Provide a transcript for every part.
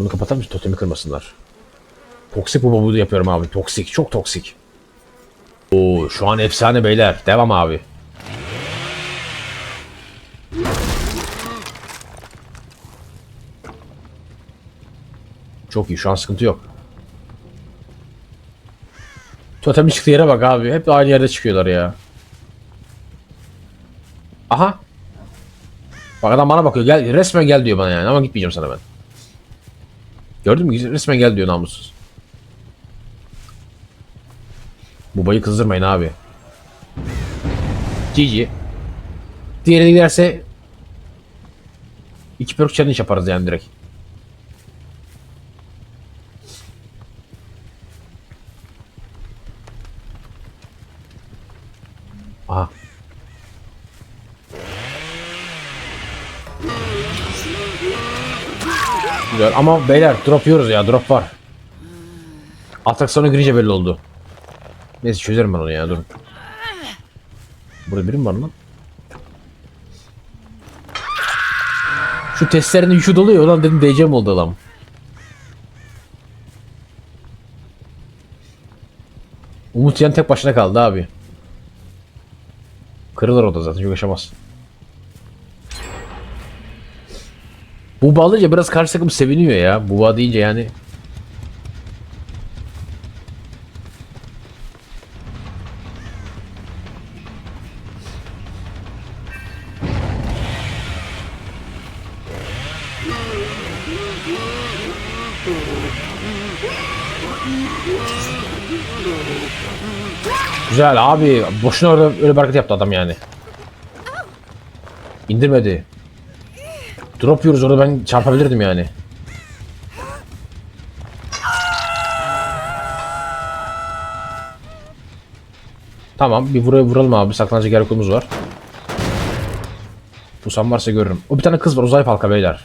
Bunu kapatalım mısın? Totemi kırmasınlar. Toksik bu babudu yapıyorum abi. Toksik. Çok toksik. Oo, şu an efsane beyler. Devam abi. Çok iyi. Şu an sıkıntı yok. Totemin çıktığı yere bak abi. Hep aynı yerde çıkıyorlar ya. Aha. Bak adam bana bakıyor. Gel resmen gel diyor bana yani ama gitmeyeceğim sana ben. Gördün mü? Resmen gel diyor namussuz. Bu bayı kızdırmayın abi. GG. Diğeri giderse iki perk challenge yaparız yani direkt. Aha. Güzel ama beyler drop yiyoruz ya drop var. Atraksiyona girince belli oldu. Neyse çözerim ben onu ya durun. Burada biri mi var lan? Şu testlerin yükü doluyor lan dedim mi oldu adam. Umut yan tek başına kaldı abi. Kırılır o da zaten çok yaşamaz. Buba alınca biraz karşı takım seviniyor ya. Buba deyince yani. Güzel abi. Boşuna orada öyle bir hareket yaptı adam yani. İndirmedi. Drop yiyoruz orada ben çarpabilirdim yani. Tamam bir buraya vuralım abi saklanacak yer okulumuz var. Pusam varsa görürüm. O bir tane kız var uzay falka beyler.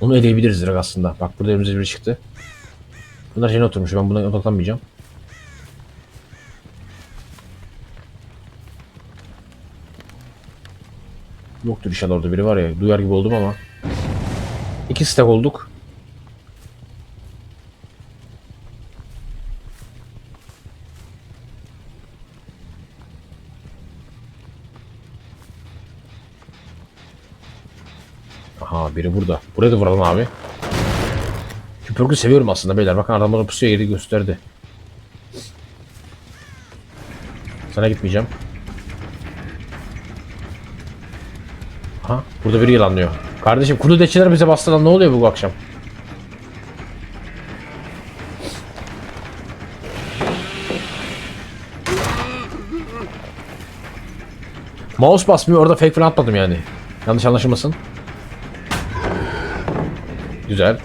Onu eleyebiliriz direkt aslında. Bak burada önümüze biri çıktı. Bunlar yeni oturmuş ben buna odaklanmayacağım. Yoktur inşallah orada biri var ya. Duyar gibi oldum ama. İki stack olduk. Aha biri burada. Buraya da vuralım abi. Küpürgü seviyorum aslında beyler. Bakın adam bana pusuya yeri gösterdi. Sana gitmeyeceğim. Aha burada biri yılanlıyor. Kardeşim kuru deçeler bize bastı lan ne oluyor bu akşam? Mouse basmıyor orada fake falan atmadım yani. Yanlış anlaşılmasın. Güzel.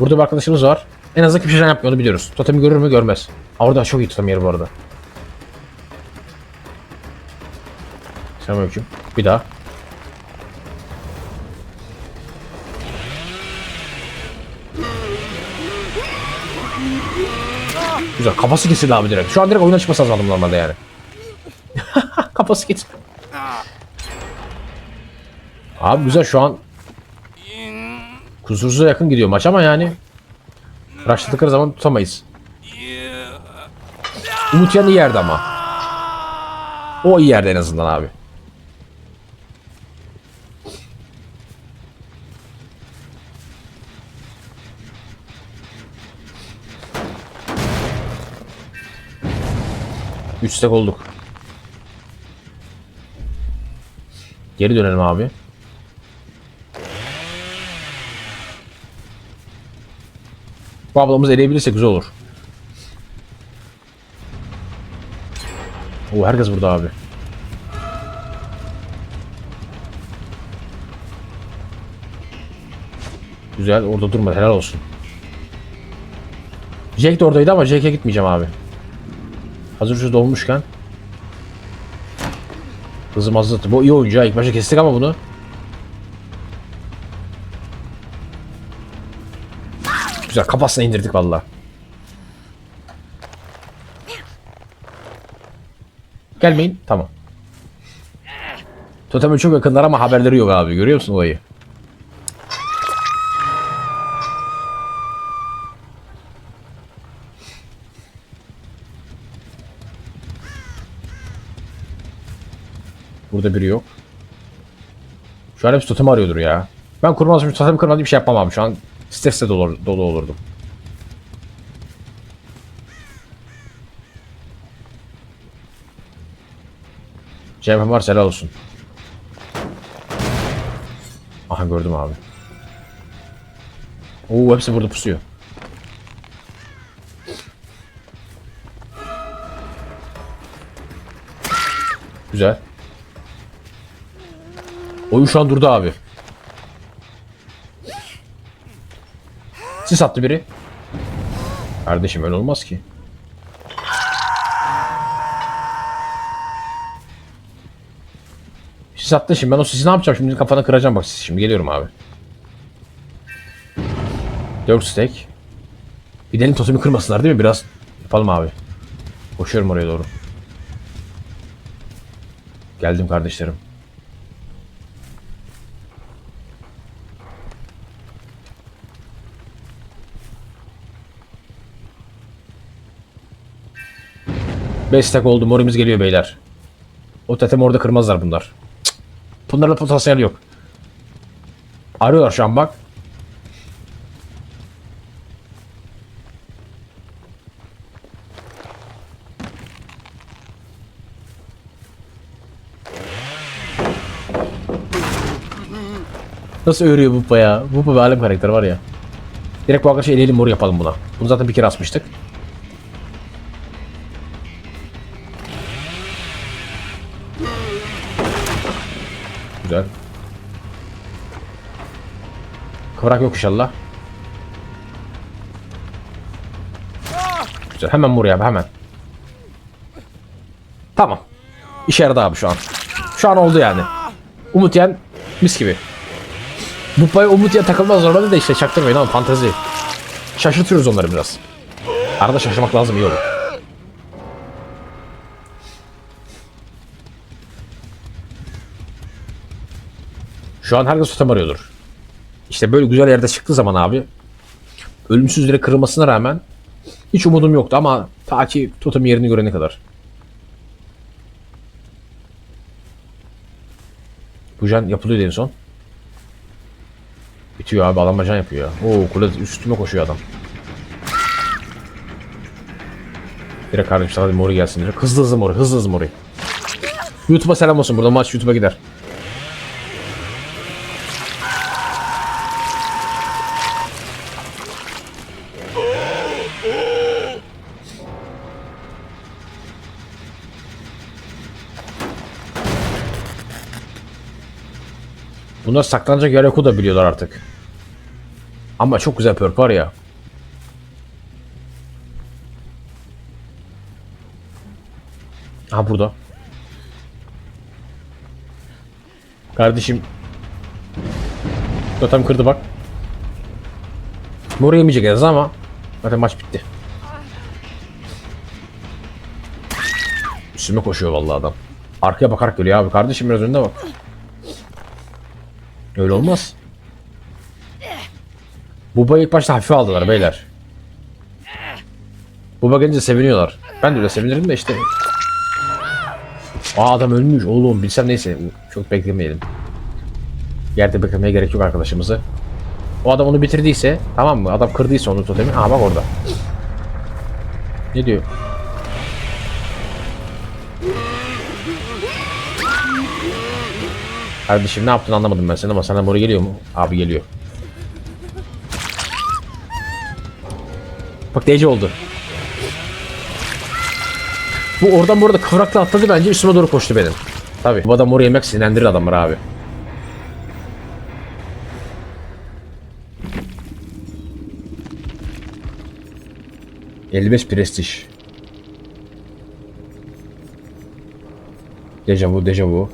Burada bir arkadaşımız var. En azından kimse şey yapmıyor onu biliyoruz. Totemi görür mü görmez. Orada çok iyi totem yeri bu arada. Selamünaleyküm. Bir daha. Güzel. Kafası kesildi abi direkt. Şu an direkt oyuna çıkması lazım normalde yani. Kafası kesildi. Abi güzel şu an kusursuza yakın gidiyor maç ama yani Rushladıkları zaman tutamayız. Umut yan iyi yerde ama. O iyi yerde en azından abi. Üç stack olduk. Geri dönelim abi. Bu ablamızı eleyebilirsek güzel olur. Oo herkes burada abi. Güzel orada durma helal olsun. Jake de oradaydı ama Jake'e gitmeyeceğim abi. Hazır şu dolmuşken. Hızım azalttı. Bu iyi oyuncu. İlk başta kestik ama bunu. Güzel. Kafasına indirdik valla. Gelmeyin. Tamam. Totem'e çok yakınlar ama haberleri yok abi. Görüyor musun olayı? Burada biri yok. Şu an hepsi totem arıyordur ya. Ben kurmazım totem kırmadan bir şey yapmam abi. Şu an stresle dolu, dolu olurdum. Cevhem var helal olsun. Aha gördüm abi. Oo hepsi burada pusuyor. Güzel. Oyun şu an durdu abi. Sis attı biri. Kardeşim öyle olmaz ki. Sis attı şimdi ben o sisi ne yapacağım şimdi kafana kıracağım bak sis şimdi geliyorum abi. 4 stack. Gidelim totemi kırmasınlar değil mi biraz? Yapalım abi. Koşuyorum oraya doğru. Geldim kardeşlerim. Beş stack oldu. Morimiz geliyor beyler. O tetemi orada kırmazlar bunlar. Bunlarda potansiyel yok. Arıyorlar şu an bak. Nasıl örüyor bu ya? Bu bir alem karakteri var ya. Direkt bu arkadaşı eleyelim mor yapalım buna. Bunu zaten bir kere asmıştık. Kıvrak yok inşallah. Güzel. Hemen buraya abi hemen. Tamam. İşe yaradı abi şu an. Şu an oldu yani. Umut yen mis gibi. Bu pay Umut yen takılmaz normalde de işte çaktırmayın ama fantezi. Şaşırtıyoruz onları biraz. Arada şaşırmak lazım iyi olur. Şu an herkes totem arıyordur. İşte böyle güzel yerde çıktığı zaman abi ölümsüzlere kırılmasına rağmen hiç umudum yoktu ama ta ki totem yerini görene kadar. Bu can yapılıyor en son. Bitiyor abi adam can yapıyor ya. Oo kule üstüme koşuyor adam. Direkt kardeşim hadi mori gelsin direkt. Hızlı hızlı mori hızlı hızlı mori. YouTube'a selam olsun burada maç YouTube'a gider. Bunlar saklanacak yer yoku da biliyorlar artık. Ama çok güzel perk var ya. Aha burada. Kardeşim. Totem kırdı bak. Buraya yemeyecek yalnız ama zaten maç bitti. Üstüme koşuyor vallahi adam. Arkaya bakarak geliyor abi. Kardeşim biraz önüne bak. Öyle olmaz. Buba'yı ilk başta hafife aldılar beyler. Buba gelince seviniyorlar. Ben de öyle sevinirim de işte. Aa adam ölmüş oğlum bilsem neyse çok beklemeyelim. Yerde beklemeye gerek yok arkadaşımızı. O adam onu bitirdiyse tamam mı? Adam kırdıysa onu totemi. Aa bak orada. Ne diyor? Kardeşim ne yaptın anlamadım ben seni ama sana buraya geliyor mu? Abi geliyor. Bak DC oldu. Bu oradan bu arada kıvrakla atladı bence üstüme doğru koştu benim. Tabi. Bu adam oraya yemek sinirlendirir adamları abi. ...55 prestij. Dejavu, dejavu.